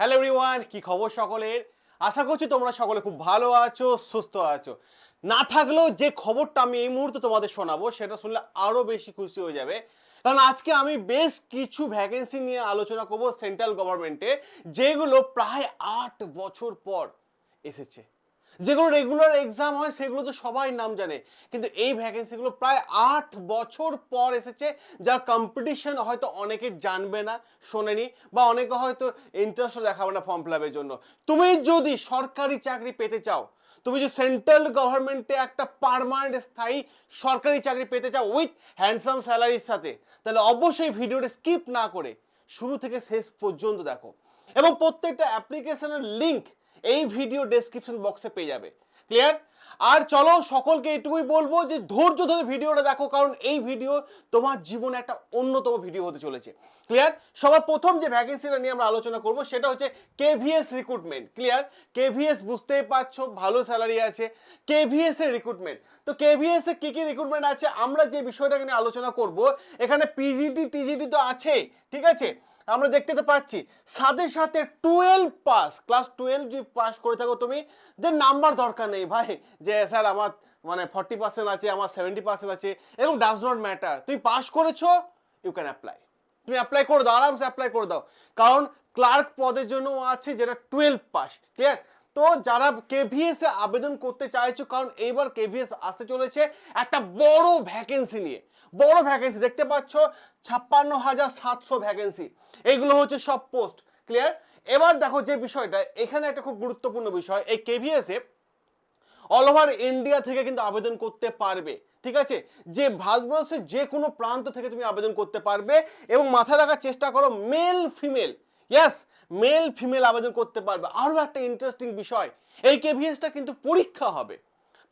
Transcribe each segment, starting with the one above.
Hello everyone কি খবর সকলের? আশা করছি তোমরা সকলে খুব ভালো আছো, সুস্থ আছো। না থাকলেও যে খবরটা আমি এই মুহূর্তে তোমাদের শোনাবো, সেটা শুনলে আরও বেশি খুশি হয়ে যাবে। কারণ আজকে আমি বেশ কিছু ভ্যাকেন্সি নিয়ে আলোচনা করব সেন্ট্রাল গভর্নমেন্টে যেগুলো প্রায় আট বছর পর এসেছে। যেগুলো রেগুলার এক্সাম হয়, সেগুলো তো সবাই নাম জানে। কিন্তু এই ভ্যাকেন্সিগুলো প্রায় আট বছর পর এসেছে, যার কম্পিটিশন হয়তো অনেকে জানবে না, শোনেনি, বা অনেকে হয়তো ইন্টারেস্টও দেখাবে না ফর্ম ফিল জন্য। তুমি যদি সরকারি চাকরি পেতে চাও, তুমি যদি সেন্ট্রাল গভর্নমেন্টে একটা পারমানেন্ট স্থায়ী সরকারি চাকরি পেতে চাও উইথ হ্যান্ডসাম স্যালারির সাথে, তাহলে অবশ্যই ভিডিওটা স্কিপ না করে শুরু থেকে শেষ পর্যন্ত দেখো। এবং প্রত্যেকটা অ্যাপ্লিকেশনের লিংক এই ভিডিও ডেসক্রিপশন বক্সে পেয়ে যাবে। ক্লিয়ার আর চলো সকলকে এটুকুই বলব যে ধৈর্য ধরে ভিডিওটা দেখো, কারণ এই ভিডিও তোমার জীবনে একটা অন্যতম ভিডিও হতে চলেছে। ক্লিয়ার সবার প্রথম যে ভ্যাকেন্সিটা নিয়ে আমরা আলোচনা করব, সেটা হচ্ছে কেভিএস রিক্রুটমেন্ট ক্লিয়ার কেভিএস বুঝতেই পারছ, ভালো স্যালারি আছে। কেভিএস এর রিক্রুটমেন্ট তো কেভিএস এ কি কি রিক্রুটমেন্ট আছে? আমরা যে বিষয়টাকে নিয়ে আলোচনা করব, এখানে পিজিটি টিজিটি তো আছে ঠিক আছে? আমরা দেখতে তো পাচ্ছি সাথে সাথে টুয়েলভ পাস, ক্লাস টুয়েলভ যদি পাস করে থাকো তুমি, যে নাম্বার দরকার নেই ভাই, যে স্যার আমার মানে ফর্টি পার্সেন্ট আছে, আমার সেভেন্টি পার্সেন্ট আছে, এরকম ডাজ নট ম্যাটার তুমি পাস করেছ ইউ ক্যান অ্যাপ্লাই তুমি অ্যাপ্লাই করে দাও, আরামসে অ্যাপ্লাই করে দাও। কারণ ক্লার্ক পদের জন্য আছে যেটা টুয়েলভ পাস ক্লিয়ার তো যারা কেভিএস এ আবেদন করতে চাইছো, কারণ এইবার কেভিএস আসতে চলেছে একটা বড় ভ্যাকেন্সি নিয়ে। বড় ভ্যাকেন্সি দেখতে পাচ্ছ? ছাপ্পান্ন হাজার সাতশো ভ্যাকেন্সি এইগুলো হচ্ছে সব পোস্ট ক্লিয়ার এবার দেখো যে বিষয়টা, এখানে একটা খুব গুরুত্বপূর্ণ বিষয়, এই কেভিএস এ অল ওভার ইন্ডিয়া থেকে কিন্তু আবেদন করতে পারবে, ঠিক আছে? যে ভারতবর্ষের যে কোনো প্রান্ত থেকে তুমি আবেদন করতে পারবে এবং মাথায় রাখার চেষ্টা করো male female yes male female আবেদন করতে পারবে। আরও একটা ইন্টারেস্টিং বিষয়, এই কেভিএসটা কিন্তু পরীক্ষা হবে।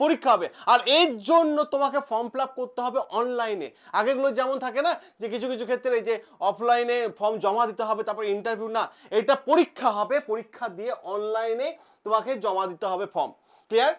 পরীক্ষা হবে। আর এর জন্য তোমাকে ফর্ম ফিল করতে হবে অনলাইনে আগেগুলো যেমন থাকে না, যে কিছু কিছু ক্ষেত্রে এই যে অফলাইনে ফর্ম জমা দিতে হবে, তারপর ইন্টারভিউ না, এটা পরীক্ষা হবে। পরীক্ষা দিয়ে অনলাইনে তোমাকে জমা দিতে হবে ফর্ম ক্লিয়ার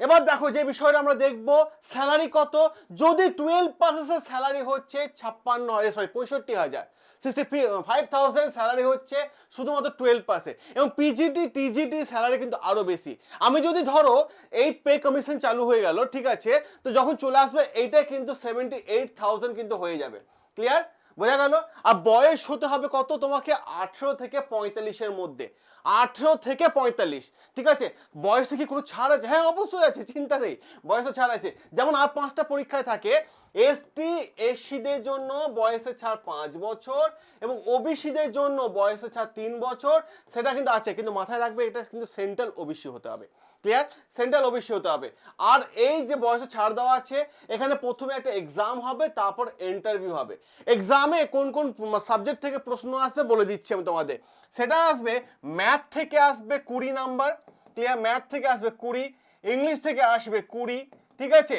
এবার দেখো যে বিষয়টা আমরা দেখব স্যালারি কত? যদি টুয়েলভ পার্সেন্টের স্যালারি হচ্ছে ছাপ্পান্ন হাজার সরি পঁয়ষট্টি হাজার। সিক্সটি ফাইভ থাউজেন্ড স্যালারি হচ্ছে শুধুমাত্র টুয়েলভ পাসে এবং পিজিটি টিজিটি স্যালারি কিন্তু আরও বেশি। আমি যদি ধরো এই পে কমিশন চালু হয়ে গেল, ঠিক আছে? তো যখন চলে আসবে, এইটা কিন্তু সেভেন্টি এইট থাউজেন্ড কিন্তু হয়ে যাবে। ক্লিয়ার বোঝা গেল? আর বয়স হতে হবে কত? তোমাকে আঠেরো থেকে পঁয়তাল্লিশের মধ্যে। আঠেরো থেকে পঁয়তাল্লিশ, ঠিক আছে? বয়সে কি কোনো ছাড় আছে? হ্যাঁ অবশ্যই আছে, চিন্তা নেই, বয়সে ছাড় আছে। যেমন আর পাঁচটা পরীক্ষায় থাকে এসটি এসসিদের জন্য বয়সের ছাড় পাঁচ বছর এবং ওবিসিদের জন্য বয়সের ছাড় তিন বছর। সেটা কিন্তু আছে, কিন্তু মাথায় রাখবে, এটা কিন্তু সেন্ট্রাল ওবিসি হতে হবে। ক্লিয়ার সেন্ট্রাল ওবিসি হতে হবে। আর এই যে বয়সে ছাড় দেওয়া আছে, এখানে প্রথমে একটা এক্সাম হবে, তারপর ইন্টারভিউ হবে। এক্সামে কোন কোন সাবজেক্ট থেকে প্রশ্ন আসবে বলে দিচ্ছি আমি তোমাদের। সেটা আসবে ম্যাথ থেকে আসবে কুড়ি নাম্বার ক্লিয়ার ম্যাথ থেকে আসবে কুড়ি ইংলিশ থেকে আসবে কুড়ি, ঠিক আছে?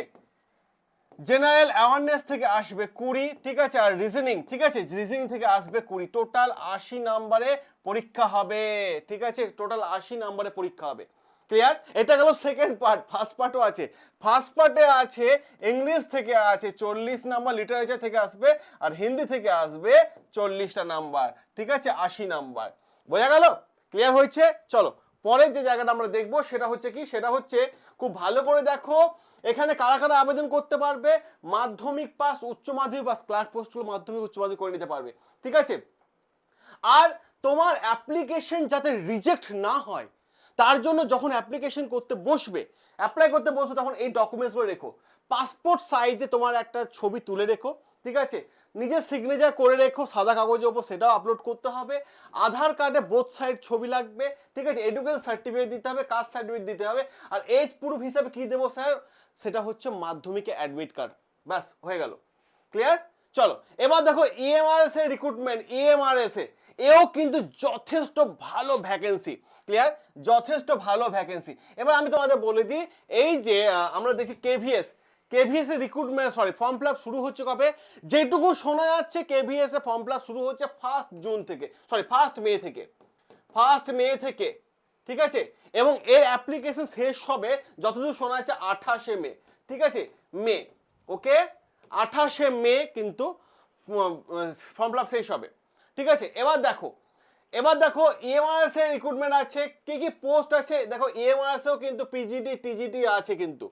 জেনারেল অ্যাওয়ারনেস থেকে আসবে কুড়ি, ঠিক আছে? আর রিজনিং ঠিক আছে? রিজনিং থেকে আসবে কুড়ি। টোটাল আশি নাম্বারে পরীক্ষা হবে, ঠিক আছে? টোটাল আশি নাম্বারে পরীক্ষা হবে। ক্লিয়ার এটা গেল সেকেন্ড পার্ট ফার্স্ট পার্টও আছে। ফার্স্ট পার্টে আছে ইংলিশ থেকে আছে, চল্লিশ নাম্বার লিটারেচার থেকে আসবে আর হিন্দি থেকে আসবে চল্লিশটা নাম্বার। ঠিক আছে? আশি নাম্বার। বোঝা গেল? ক্লিয়ার হয়েছে? চলো, পরের যে জায়গাটা আমরা দেখব সেটা হচ্ছে কি? সেটা হচ্ছে, খুব ভালো করে দেখো, এখানে কারা কারা আবেদন করতে পারবে? মাধ্যমিক পাস উচ্চ মাধ্যমিক পাস ক্লার্ক পোস্টগুলো মাধ্যমিক, উচ্চ মাধ্যমিক করে নিতে পারবে। ঠিক আছে? আর তোমার অ্যাপ্লিকেশন যাতে রিজেক্ট না হয় তার জন্য যখন অ্যাপ্লিকেশন করতে বসবে অ্যাপ্লাই করতে বসবে তখন এই ডকুমেন্টসগুলো রেখো। পাসপোর্ট সাইজে তোমার একটা ছবি তুলে রেখো, ঠিক আছে? নিজের সিগনেচার করে রেখো, সাদা কাগজের ওপর সেটাও আপলোড করতে হবে। আধার কার্ডে বোথ সাইড ছবি লাগবে, ঠিক আছে? এডুকেশন সার্টিফিকেট দিতে হবে কাস্ট সার্টিফিকেট দিতে হবে। আর এজ প্রুফ হিসাবে কি দেবো স্যার সেটা হচ্ছে মাধ্যমিকে অ্যাডমিট কার্ড ব্যাস, হয়ে গেল। ক্লিয়ার চলো, এবার দেখো E ইএমআরএস এর রিক্রুটমেন্ট ইএমআরএস এ। এও কিন্তু যথেষ্ট ভালো ভ্যাকেন্সি ক্লিয়ার যথেষ্ট ভালো ভ্যাকেন্সি এবার আমি তোমাদের বলে দিই, এই যে আমরা দেখছি কেভিএস কেভিএস এর রিক্রুটমেন্ট সরি ফর্ম ফিল শুরু হচ্ছে কবে? যেটুকু শোনা যাচ্ছে কেভিএস এ ফর্ম ফিল শুরু হচ্ছে ফার্স্ট জুন থেকে। সরি ফার্স্ট মে থেকে। ফার্স্ট মে থেকে। ঠিক আছে? এবং এর অ্যাপ্লিকেশন শেষ হবে যতদূর শোনা যাচ্ছে আঠাশে মে। ঠিক আছে? মে। ওকে আঠাশে মে কিন্তু ফর্ম ফিল শেষ হবে। ঠিক আছে? এবার দেখো এবার দেখো ইএমআরএস এর রিক্রুটমেন্ট আছে, কি কি পোস্ট আছে? দেখো ইএমআরএস এও কিন্তু পিজিটি টিজিটি আছে কিন্তু।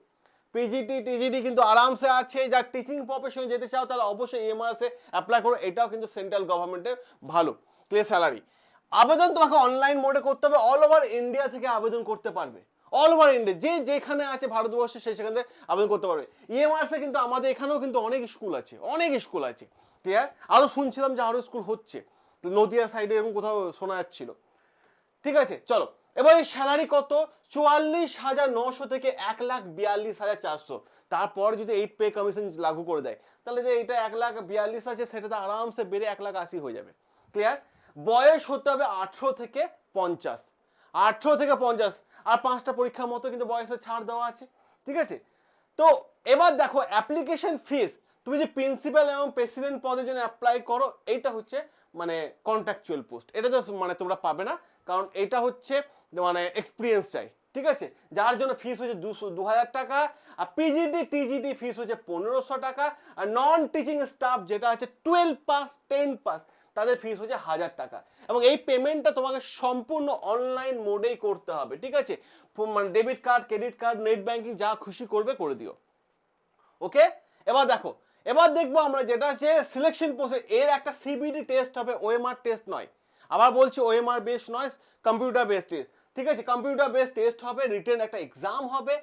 পিজিটি টিজিটি কিন্তু আরামসে আছে। যার টিচিং প্রফেশনে যেতে চাও, তাহলে অবশ্যই ইএমআরএস এ অ্যাপ্লাই করো। এটাও কিন্তু সেন্ট্রাল গভর্নমেন্টের ভালো ক্লিয়ার স্যালারি আবেদন তোমাকে অনলাইন মোডে করতে হবে। অল ওভার ইন্ডিয়া থেকে আবেদন করতে পারবে। অল ওভার ইন্ডিয়া যে যেখানে আছে ভারতবর্ষে, সেই সেখান আবেদন করতে পারবে। ইএমআরএস এ কিন্তু আমাদের এখানেও কিন্তু অনেক স্কুল আছে, অনেক স্কুল আছে ক্লিয়ার আরও শুনছিলাম যে আরও স্কুল হচ্ছে। নদিয়া সাইডে এরকম কোথাও শোনা যাচ্ছিল। ঠিক আছে, চলো। এবার এই স্যালারি কত? চুয়াল্লিশ হাজার নশো থেকে এক লাখ বিয়াল্লিশ হাজার চারশো। তারপর যদি এইট পে কমিশন লাগু করে দেয়, তাহলে যে এটা এক লাখ বিয়াল্লিশ আছে, সেটা তো আরামসে বেড়ে এক লাখ আশি হয়ে যাবে। ক্লিয়ার বয়স হতে হবে আঠেরো থেকে পঞ্চাশ। আঠেরো থেকে পঞ্চাশ। আর পাঁচটা পরীক্ষার মতো কিন্তু বয়সে ছাড় দেওয়া আছে। ঠিক আছে? তো এবার দেখো অ্যাপ্লিকেশন ফিস তুমি যে প্রিন্সিপাল এবং প্রেসিডেন্ট পদের জন্য অ্যাপ্লাই করো, এইটা হচ্ছে মানে কন্ট্রাকচুয়াল পোস্ট এটা জাস্ট মানে তোমরা পাবে না, কারণ এটা হচ্ছে মানে এক্সপিরিয়েন্স চাই, ঠিক আছে? যার জন্য ফিস হচ্ছে দুশো দু হাজার টাকা, আর পিজিডি টিজিডি ফিস হচ্ছে পনেরোশো টাকা, আর নন টিচিং স্টাফ যেটা আছে টুয়েলভ পাস টেন পাস তাদের ফিস হচ্ছে হাজার টাকা। এবং এই পেমেন্টটা তোমাকে সম্পূর্ণ অনলাইন মোডেই করতে হবে, ঠিক আছে? মানে debit card credit card net banking যা খুশি করবে করে দিও। ওকে এবার দেখো এবার দেখব আমরা যেটা আছে সিলেকশন প্রসেস এর একটা সিবিডি টেস্ট হবে ওএমআর টেস্ট নয়। আবার বলছি ওএমআর বেস নয় কম্পিউটার বেস টেস্ট ঠিক আছে কম্পিউটার বেস টেস্ট হবে রিটার্ন একটা এক্সাম হবে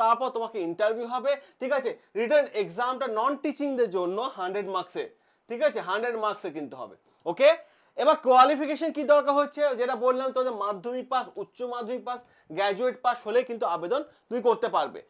তারপর তোমাকে ইন্টারভিউ হবে, ঠিক আছে? রিটার্ন এক্সামটা নন টিচিংদের জন্য হান্ড্রেড মার্কসে ঠিক আছে হান্ড্রেড মার্কসে কিন্তু হবে। ওকে এবার কোয়ালিফিকেশন কি দরকার হচ্ছে? যেটা বললাম তোমাদের মাধ্যমিক পাস উচ্চ মাধ্যমিক পাস গ্র্যাজুয়েট পাস হলে কিন্তু আবেদন তুমি করতে পারবে।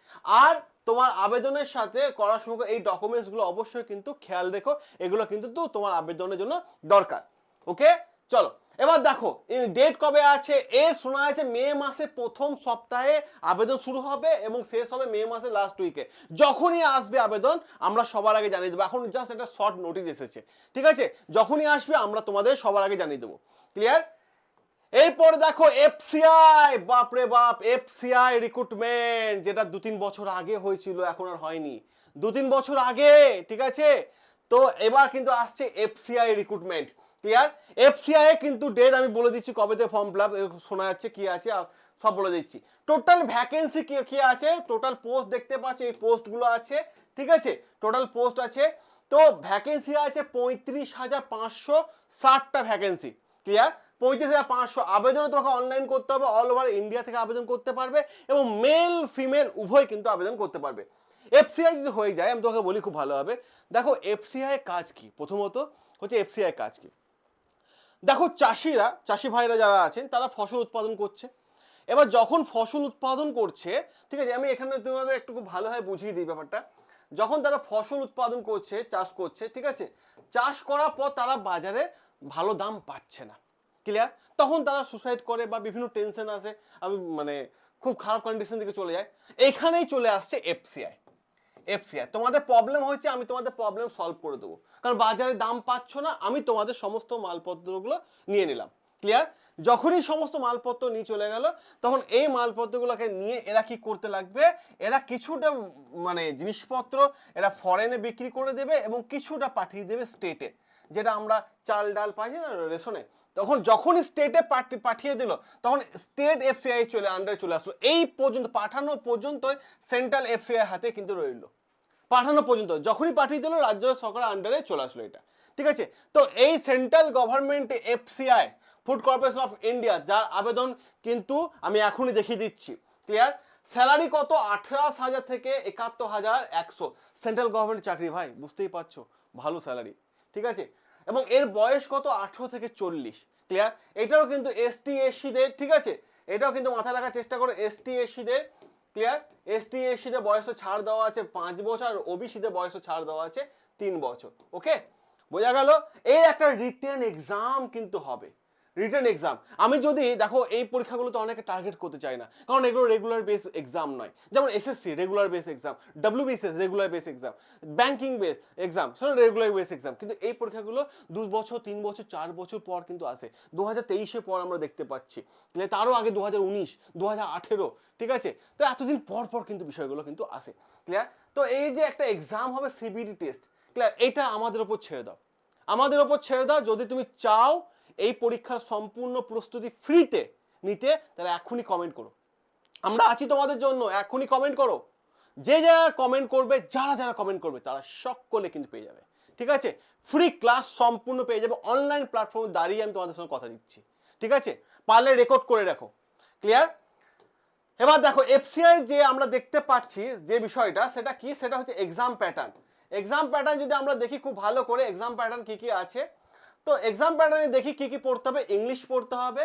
আর তোমার আবেদনের সাথে করার সময় এই ডকুমেন্টসগুলো অবশ্যই কিন্তু খেয়াল রেখো। এগুলো কিন্তু তোমার আবেদনের জন্য দরকার। ওকে চলো। এবার দেখো ডেট কবে আছে? এর শোনা আছে মে মাসে প্রথম সপ্তাহে আবেদন শুরু হবে এবং শেষ হবে মে মাসে লাস্ট উইকে যখনই আসবে আবেদন, আমরা সবার আগে জানিয়ে দেবো। এখন জাস্ট একটা শর্ট নোটিশ এসেছে। ঠিক আছে? যখনই আসবে, আমরা তোমাদের সবার আগে জানিয়ে দেবো। ক্লিয়ার এরপর দেখো এফসিআই বাপরে বাপ এফসিআই রিক্রুটমেন্ট যেটা দু তিন বছর আগে হয়েছিল, এখন আর হয়নি। দু তিন বছর আগে, ঠিক আছে? তো এবার কিন্তু আসছে এফসিআই রিক্রুটমেন্ট ক্লিয়ার এফসিআই কিন্তু ডেট আমি বলে দিচ্ছি কবেতে ফর্ম ফিল আপ শোনা যাচ্ছে, কি আছে সব বলে দিচ্ছি। টোটাল ভ্যাকেন্সি কি কি আছে? টোটাল পোস্ট দেখতে পাচ্ছি, এই পোস্টগুলো আছে, ঠিক আছে? টোটাল পোস্ট আছে। তো ভ্যাকেন্সি আছে পঁয়ত্রিশ হাজার পাঁচশো ষাটটা ভ্যাকেন্সি ক্লিয়ার পঁয়ত্রিশ হাজার পাঁচশো আবেদন তোমাকে অনলাইন করতে হবে অল ওভার ইন্ডিয়া থেকে আবেদন করতে পারবে এবং মেল ফিমেল উভয় কিন্তু আবেদন করতে পারবে। এফসিআই যদি হয়ে যায়, আমি তোমাকে বলি খুব ভালো হবে। দেখো এফসিআই কাজ কি? প্রথমত হচ্ছে এফসিআই কাজ কি? দেখো চাষিরা, চাষি ভাইরা যারা আছেন, তারা ফসল উৎপাদন করছে। এবার যখন ফসল উৎপাদন করছে, ঠিক আছে, আমি এখানে তোমাদের একটু খুব ভালোভাবে বুঝিয়ে দিই ব্যাপারটা। যখন তারা ফসল উৎপাদন করছে, চাষ করছে, ঠিক আছে, চাষ করার পর তারা বাজারে ভালো দাম পাচ্ছে না। ক্লিয়ার তখন তারা সুসাইড করে বা বিভিন্ন টেনশন আসে, আমি মানে খুব খারাপ কন্ডিশন দিকে চলে যায়। এখানেই চলে আসছে এফসিআই এফসিআই তোমাদের প্রবলেম হয়েছে, আমি তোমাদের প্রবলেম সলভ করে দেবো। কারণ বাজারে দাম পাচ্ছ না, আমি তোমাদের সমস্ত মালপত্রগুলো নিয়ে নিলাম। ক্লিয়ার যখনই সমস্ত মালপত্র নিয়ে চলে গেল, তখন এই মালপত্রগুলোকে নিয়ে এরা কি করতে লাগবে? এরা কিছুটা মানে জিনিসপত্র এরা ফরেনে বিক্রি করে দেবে এবং কিছুটা পাঠিয়ে দেবে স্টেটে যেটা আমরা চাল ডাল পাই না, রেশনে? তখন যখনই স্টেটে পাঠিয়ে দিল, তখন স্টেট এফসিআই চলে আন্ডারে চলে আসলো। এই পর্যন্ত, পাঠানো পর্যন্ত সেন্ট্রাল এফসিআই হাতে কিন্তু রইল। পাঠানো পর্যন্ত, যখনই পাঠিয়ে দিল, রাজ্য সরকারের আন্ডারে চলে আসলো এটা। ঠিক আছে? তো এই central government FCI food corporation of India যার আবেদন কিন্তু আমি এখনই দেখিয়ে দিচ্ছি। ক্লিয়ার স্যালারি কত? আঠাশ হাজার থেকে একাত্তর হাজার একশো। সেন্ট্রাল গভর্নমেন্ট চাকরি, ভাই, বুঝতেই পারছ? ভালো স্যালারি ঠিক আছে? এবং এর বয়স কত? আঠেরো থেকে চল্লিশ। ক্লিয়ার এটাও কিন্তু এসটি এসসিদের ঠিক আছে? এটাও কিন্তু মাথায় রাখার চেষ্টা করো এসটি এসসিদের ক্লিয়ার এস টি এস সিতে বয়সে ছাড় দেওয়া আছে পাঁচ বছর, আর ওবিসিতে বয়সে ছাড় দেওয়া আছে তিন বছর ওকে বোঝা গেল? এই একটা রিটেন এক্সাম কিন্তু হবে। রিটেন এক্সাম আমি যদি, দেখো, এই পরীক্ষাগুলো তো অনেকে টার্গেট করতে চাই না। কারণ এগুলো রেগুলার বেস এক্সাম নয়। যেমন SSC regular base exam WBCS regular base exam banking base exam সেটা রেগুলার বেস এক্সাম কিন্তু এই পরীক্ষাগুলো দু বছর, তিন বছর, চার বছর পর কিন্তু আসে। দু হাজার তেইশে পর আমরা দেখতে পাচ্ছি। তারও আগে দু হাজার উনিশ দু হাজার আঠেরো, ঠিক আছে? তো এতদিন পর পর কিন্তু বিষয়গুলো কিন্তু আসে। ক্লিয়ার তো এই যে একটা এক্সাম হবে সিবিডি টেস্ট ক্লিয়ার এটা আমাদের ওপর ছেড়ে দাও। আমাদের ওপর ছেড়ে দাও। যদি তুমি চাও এই পরীক্ষার সম্পূর্ণ প্রস্তুতি ফ্রিতে নিতে তাহলে এখনই কমেন্ট করো। আমরা আছি তোমাদের জন্য, এখনই কমেন্ট করো। যে যারা কমেন্ট করবে, যারা যারা কমেন্ট করবে, তারা সকলে কিন্তু পেয়ে যাবে। ঠিক আছে? ফ্রি ক্লাস সম্পূর্ণ পেয়ে যাবে। অনলাইন প্ল্যাটফর্মে দাঁড়িয়ে আমি তোমাদের সঙ্গে কথা দিচ্ছি। ঠিক আছে? পারলে রেকর্ড করে রাখো। ক্লিয়ার এবার দেখো এফসিআই যে আমরা দেখতে পাচ্ছি যে বিষয়টা, সেটা কি? সেটা হচ্ছে এক্সাম প্যাটার্ন এক্সাম প্যাটার্ন যদি আমরা দেখি, খুব ভালো করে এক্সাম প্যাটার্ন কি কি আছে? তো এক্সাম প্যাটার্নে দেখি কি কি পড়তে হবে ইংলিশ পড়তে হবে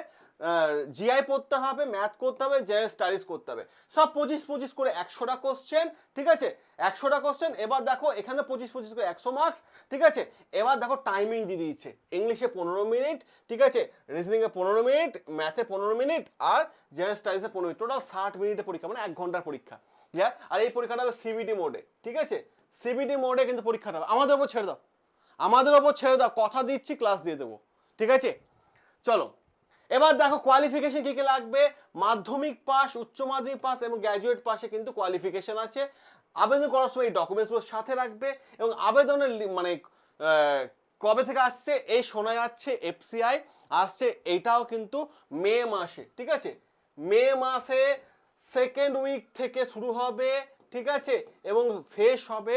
জিআই পড়তে হবে ম্যাথ করতে হবে জেনারেল স্টাডিজ করতে হবে। সব পঁচিশ পঁচিশ করে একশোটা কোশ্চেন ঠিক আছে? একশোটা কোশ্চেন এবার দেখো এখানে পঁচিশ পঁচিশ করে একশো মার্কস ঠিক আছে? এবার দেখো টাইমিং দিয়ে দিচ্ছে ইংলিশে পনেরো মিনিট ঠিক আছে? রিজনিংয়ে পনেরো মিনিট ম্যাথে পনেরো মিনিট আর জেনারেল স্টাডিজে পনেরো মিনিট টোটাল ষাট মিনিটের পরীক্ষা মানে এক ঘণ্টার পরীক্ষা। ক্লিয়ার আর এই পরীক্ষাটা হবে সিবিটি মোডে ঠিক আছে? সিবিটি মোডে কিন্তু পরীক্ষাটা হবে। আমাদের ওপর ছেড়ে দাও। আমাদের ওপর ছেড়ে দাও, কথা দিচ্ছি ক্লাস দিয়ে দেবো। ঠিক আছে? চলো। এবার দেখো কোয়ালিফিকেশন কি কি লাগবে? মাধ্যমিক পাস উচ্চ মাধ্যমিক পাস এবং গ্র্যাজুয়েট পাশে কিন্তু কোয়ালিফিকেশন আছে। আবেদন করার সময় এই ডকুমেন্টসগুলো সাথে রাখবে এবং আবেদনের মানে কবে থেকে আসছে? এই শোনা যাচ্ছে এফসিআই আসছে এইটাও কিন্তু মে মাসে। ঠিক আছে? মে মাসে সেকেন্ড উইক থেকে শুরু হবে। ঠিক আছে? এবং শেষ হবে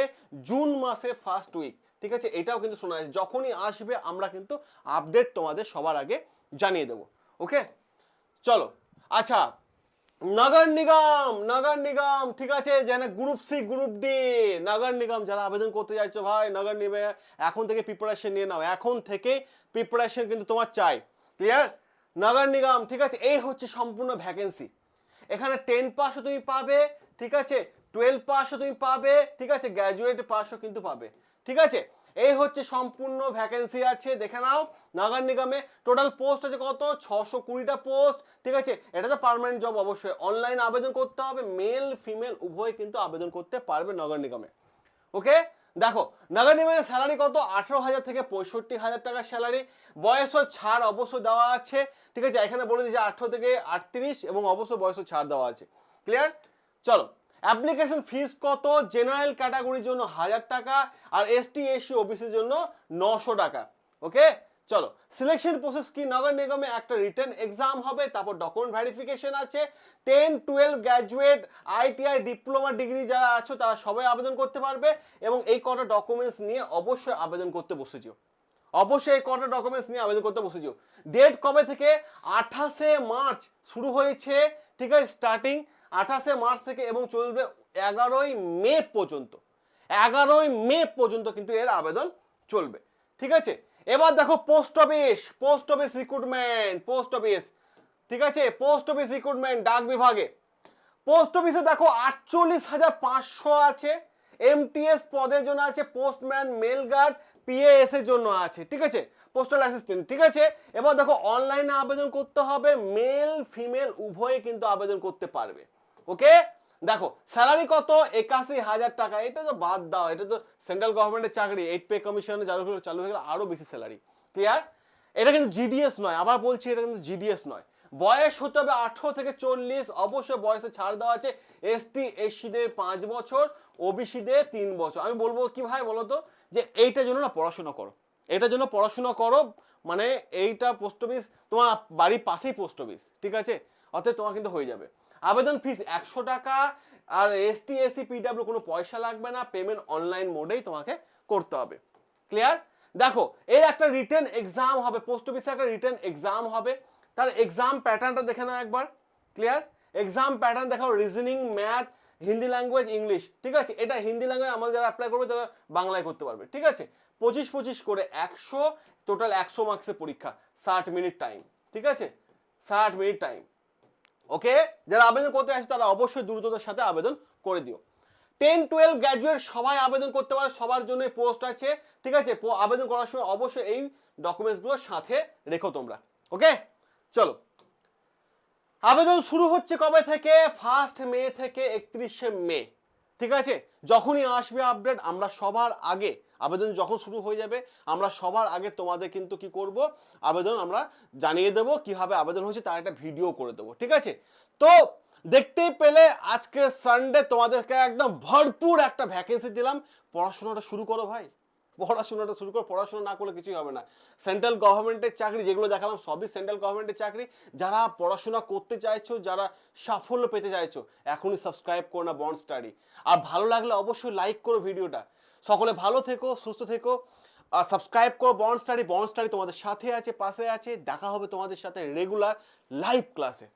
জুন মাসে ফার্স্ট উইক ঠিক আছে? এটাও কিন্তু শোনা যাচ্ছে। যখনই আসবে, আমরা কিন্তু আপডেট তোমাদের সবার আগে জানিয়ে দেবো। ওকে চলো। আচ্ছা নগর নিগম নগর নিগম, ঠিক আছে? যেন গ্রুপ সি গ্রুপ ডি নগর নিগম, যারা আবেদন করতে যাচ্ছ, ভাই, নগর নিগমে এখন থেকে প্রিপারেশন নিয়ে নাও। এখন থেকে প্রিপারেশন কিন্তু তোমার চাই। ক্লিয়ার নগর নিগম, ঠিক আছে? এই হচ্ছে সম্পূর্ণ ভ্যাকেন্সি এখানে টেন পাসও তুমি পাবে, ঠিক আছে? টুয়েলভ পাসও তুমি পাবে, ঠিক আছে? গ্র্যাজুয়েট পাসও কিন্তু পাবে। ঠিক আছে? এই হচ্ছে সম্পূর্ণ ভ্যাকেন্সি আছে, দেখে নাও। নগর নিগমে টোটাল পোস্ট আছে কত? ছশো কুড়িটা পোস্ট ঠিক আছে? এটা তো পার্মানেন্ট জব অবশ্যই। অনলাইন আবেদন করতে হবে মেল ফিমেল উভয় কিন্তু আবেদন করতে পারবে নগর নিগমে। ওকে দেখো, নগর নিগমের স্যালারি কত? আঠেরো হাজার থেকে পঁয়ষট্টি হাজার টাকার স্যালারি বয়সও ছাড় অবশ্যই দেওয়া আছে, ঠিক আছে? এখানে বলে দিয়েছে আঠেরো থেকে আটত্রিশ এবং অবশ্যই বয়সও ছাড় দেওয়া আছে। ক্লিয়ার চলো অ্যাপ্লিকেশন ফিস কত? জেনারেল ক্যাটাগরির জন্য হাজার টাকা আর এসটি এসসি ওবিসির জন্য নশো টাকা। ওকে? চলো সিলেকশন প্রসেস কি? নগর নিগমে একটা রিটার্ন এক্সাম হবে, তারপর ডকুমেন্ট ভেরিফিকেশন আছে। Ten twelve graduate ITI diploma degree যারা আছো, তারা সবাই আবেদন করতে পারবে এবং এই কটা ডকুমেন্টস নিয়ে অবশ্যই আবেদন করতে বসেছিও অবশ্যই এই কটা ডকুমেন্টস নিয়ে আবেদন করতে বসেছিও ডেট কবে থেকে? আঠাশে মার্চ শুরু হয়েছে, ঠিক আছে? স্টার্টিং আঠাশে মার্চ থেকে এবং চলবে এগারোই মে পর্যন্ত। এগারোই মে পর্যন্ত কিন্তু এর আবেদন চলবে। ঠিক আছে? এবার দেখো post office post office recruitment post office ঠিক আছে? পোস্ট অফিস রিক্রুটমেন্ট ডাক বিভাগে। পোস্ট অফিসে দেখো আটচল্লিশ হাজার পাঁচশো আছে। এমটিএস পদের জন্য আছে পোস্টম্যান মেল গার্ড পিএএস এর জন্য আছে। ঠিক আছে? পোস্টাল অ্যাসিস্ট্যান্ট ঠিক আছে? এবার দেখো অনলাইনে আবেদন করতে হবে। মেল ফিমেল উভয়ে কিন্তু আবেদন করতে পারবে। ওকে দেখো স্যালারি কত? একাশি হাজার টাকা। এটা তো বাদ দাও। এটা তো সেন্ট্রাল গভর্নমেন্টের চাকরি। এইট পে কমিশন চালু চালু হয়ে গেলে আরও বেশি স্যালারি ক্লিয়ার এটা কিন্তু জিডিএস নয়। আবার বলছি, এটা কিন্তু জিডিএস নয়। বয়স হতে হবে আঠেরো থেকে চল্লিশ। অবশ্যই বয়সে ছাড় দেওয়া আছে। এসটি এসসিদের পাঁচ বছর ওবিসিদের তিন বছর। আমি বলব কি ভাই বলো তো? যে এইটার জন্য না পড়াশোনা করো। এটার জন্য পড়াশোনা করো। মানে এইটা পোস্ট অফিস তোমার বাড়ির পাশেই পোস্ট অফিস ঠিক আছে? অতএব তোমার কিন্তু হয়ে যাবে। আবেদন ফিস একশো টাকা, আর এসটি এসসি পিডাব্লিউ কোনো পয়সা লাগবে না পেমেন্ট অনলাইন মোডেই তোমাকে করতে হবে। ক্লিয়ার দেখো এই একটা রিটার্ন এক্সাম হবে পোস্ট অফিসে একটা রিটার্ন এক্সাম হবে। তার এক্সাম প্যাটার্নটা দেখে নাও একবার। ক্লিয়ার এক্সাম প্যাটার্ন দেখাও reasoning math Hindi language English ঠিক আছে? এটা হিন্দি ল্যাঙ্গুয়েজ আমাদের যারা অ্যাপ্লাই করবে, তারা বাংলায় করতে পারবে, ঠিক আছে? পঁচিশ পঁচিশ করে একশো টোটাল একশো মার্কসের পরীক্ষা, ষাট মিনিট টাইম ঠিক আছে? ষাট মিনিট টাইম ওকে? যারা আবেদন করতে আসে, তারা অবশ্যই দ্রুততার সাথে আবেদন করে দিও। টেন, টুয়েলভ গ্র্যাজুয়েট সবাই আবেদন করতে পারে, সবার জন্য পোস্ট আছে, ঠিক আছে? আবেদন করার সময় অবশ্যই এই ডকুমেন্টসগুলো সাথে রেখো তোমরা, ওকে? চলো। আবেদন শুরু হচ্ছে কবে থেকে? ফার্স্ট মে থেকে একত্রিশে মে ঠিক আছে? যখনই আসবে আপডেট আমরা সবার আগে আবেদন যখন শুরু হয়ে যাবে, আমরা সবার আগে তোমাদের কিন্তু কি করব? আবেদন আমরা জানিয়ে দেবো, কীভাবে আবেদন হয়েছে তার একটা ভিডিও করে দেবো, ঠিক আছে? তো দেখতেই পেলে আজকে সানডে তোমাদেরকে একদম ভরপুর একটা ভ্যাকেন্সি দিলাম। পড়াশোনাটা শুরু করো ভাই। পড়াশোনাটা শুরু করো, পড়াশোনা না করলে কিছুই হবে না। সেন্ট্রাল গভর্নমেন্টের চাকরি, যেগুলো দেখালাম, সবই সেন্ট্রাল গভর্নমেন্টের চাকরি। যারা পড়াশোনা করতে চাইছো, যারা সাফল্য পেতে চাইছো, এখনই সাবস্ক্রাইব করো না বন্ড স্টাডি আর ভালো লাগলে অবশ্যই লাইক করো ভিডিওটা সকলে ভালো থেকো, সুস্থ থেকো। আর সাবস্ক্রাইব করো বন স্টাডি বন স্টাডি তোমাদের সাথে আছে, পাশে আছে। দেখা হবে তোমাদের সাথে রেগুলার লাইভ ক্লাসে